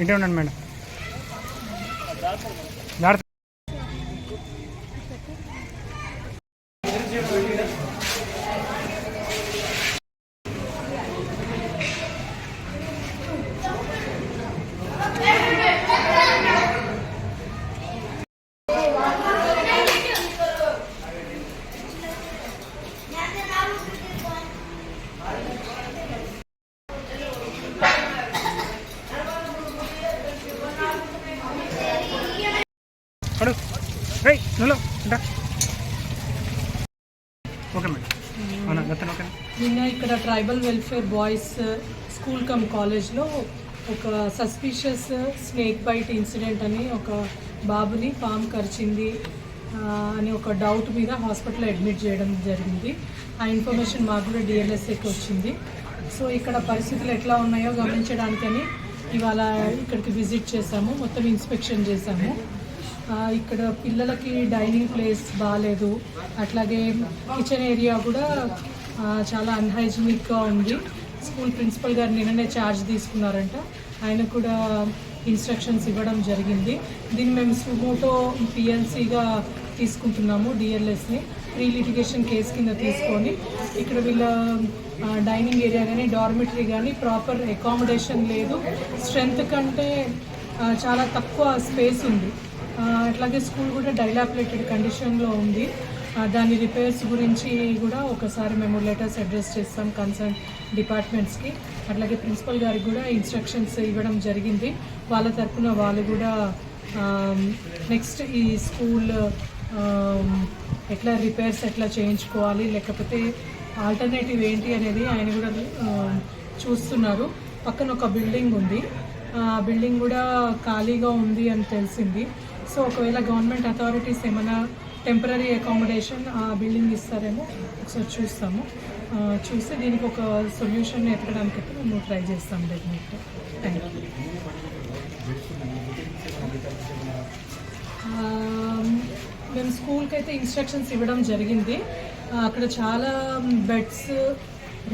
ఇంటే ఉండండి మేడం. పడు. నువ్వు ఉంటా. Okay madam. అవునా గతను ఓకే. నిన్న ఇక్కడ tribal welfare boys school cum కాలేజ్లో ఒక సస్పిషియస్ స్నేక్ బైట్ ఇన్సిడెంట్ అని ఒక బాబుని పాము కరిచింది ఆ, అని ఒక డౌట్ మీద హాస్పిటల్లో అడ్మిట్ చేయడం జరిగింది. ఆ ఇన్ఫర్మేషన్ మాకు కూడా డిఎల్ఎస్ఏకి వచ్చింది. సో ఇక్కడ పరిస్థితులు ఎట్లా ఉన్నాయో గమనించడానికని ఇవాళ ఇక్కడికి విజిట్ చేసాము మొత్తం ఇన్స్పెక్షన్ చేసాము ఆ, ఇక్కడ పిల్లలకి డైనింగ్ ప్లేస్ బాగాలేదు అట్లాగే కిచెన్ ఏరియా కూడా చాలా అన్హైజీనిక్గా ఉంది. స్కూల్ ప్రిన్సిపల్ గారు నిన్ననే ఛార్జ్ తీసుకున్నారంట. ఆయన కూడా ఇన్స్ట్రక్షన్స్ ఇవ్వడం జరిగింది. దీన్ని మేము సుమోటో పిఎల్సీగా తీసుకుంటున్నాము డిఎల్ఎస్ని ప్రీ లిటిగేషన్ కేసు కింద తీసుకొని ఇక్కడ వీళ్ళ డైనింగ్ ఏరియా కానీ డార్మిటరీ కానీ ప్రాపర్ అకామిడేషన్ లేదు. స్ట్రెంత్ కంటే చాలా తక్కువ స్పేస్ ఉంది. అట్లాగే స్కూల్ కూడా డైలాపిలేటెడ్ కండిషన్లో ఉంది. దాని రిపేర్స్ గురించి కూడా ఒకసారి మేము లెటర్స్ అడ్రస్ చేస్తాం కన్సర్న్ డిపార్ట్మెంట్స్కి. అట్లాగే ప్రిన్సిపల్ గారికి కూడా ఇన్స్ట్రక్షన్స్ ఇవ్వడం జరిగింది. వాళ్ళ తరపున వాళ్ళు కూడా నెక్స్ట్ ఈ స్కూల్ ఎట్లా రిపేర్స్ ఎట్లా చేయించుకోవాలి లేకపోతే ఆల్టర్నేటివ్ ఏంటి అనేది ఆయన కూడా చూస్తున్నారు. పక్కన ఒక బిల్డింగ్ ఉంది. ఆ బిల్డింగ్ కూడా ఖాళీగా ఉంది అని తెలిసింది. సో ఒకవేళ గవర్నమెంట్ అథారిటీస్ ఏమైనా టెంపరీ అకామిడేషన్ ఆ బిల్డింగ్ ఇస్తారేమో ఒకసారి చూస్తాము. చూసి దీనికి ఒక సొల్యూషన్ ఎత్తడానికి అయితే మేము ట్రై చేస్తాం డెఫినెట్ థ్యాంక్ యూ మేము స్కూల్కి అయితే ఇన్స్ట్రక్షన్స్ ఇవ్వడం జరిగింది. అక్కడ చాలా బెడ్స్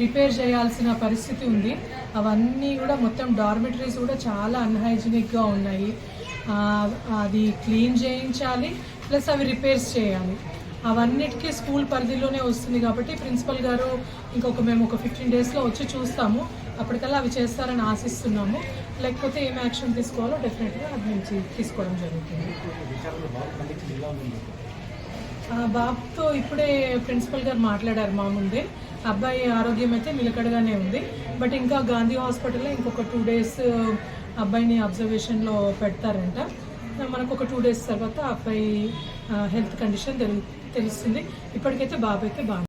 రిపేర్ చేయాల్సిన పరిస్థితి ఉంది. అవన్నీ కూడా మొత్తం డార్మిటరీస్ కూడా చాలా అన్హైజీనిక్గా ఉన్నాయి. అది క్లీన్ చేయించాలి ప్లస్ అవి రిపేర్స్ చేయాలి. అవన్నిటికీ స్కూల్ పరిధిలోనే వస్తుంది కాబట్టి ప్రిన్సిపల్ గారు ఇంకొక మేము ఒక ఫిఫ్టీన్ డేస్లో వచ్చి చూస్తాము. అప్పటికల్లా అవి చేస్తారని ఆశిస్తున్నాము. లేకపోతే ఏం యాక్షన్ తీసుకోవాలో డెఫినెట్గా అది మేము తీసుకోవడం జరుగుతుంది. బాబుతో ఇప్పుడే ప్రిన్సిపల్ గారు మాట్లాడారు మా ముందే. అబ్బాయి ఆరోగ్యం అయితే నిలకడగానే ఉంది. బట్ ఇంకా గాంధీ హాస్పిటల్లో ఇంకొక టూ డేస్ అబ్బాయిని అబ్జర్వేషన్లో పెడతారంట. మనకు ఒక టూ డేస్ తర్వాత అబ్బాయి హెల్త్ కండిషన్ తెలు తెలుస్తుంది. ఇప్పటికైతే బాబు అయితే బాగుంది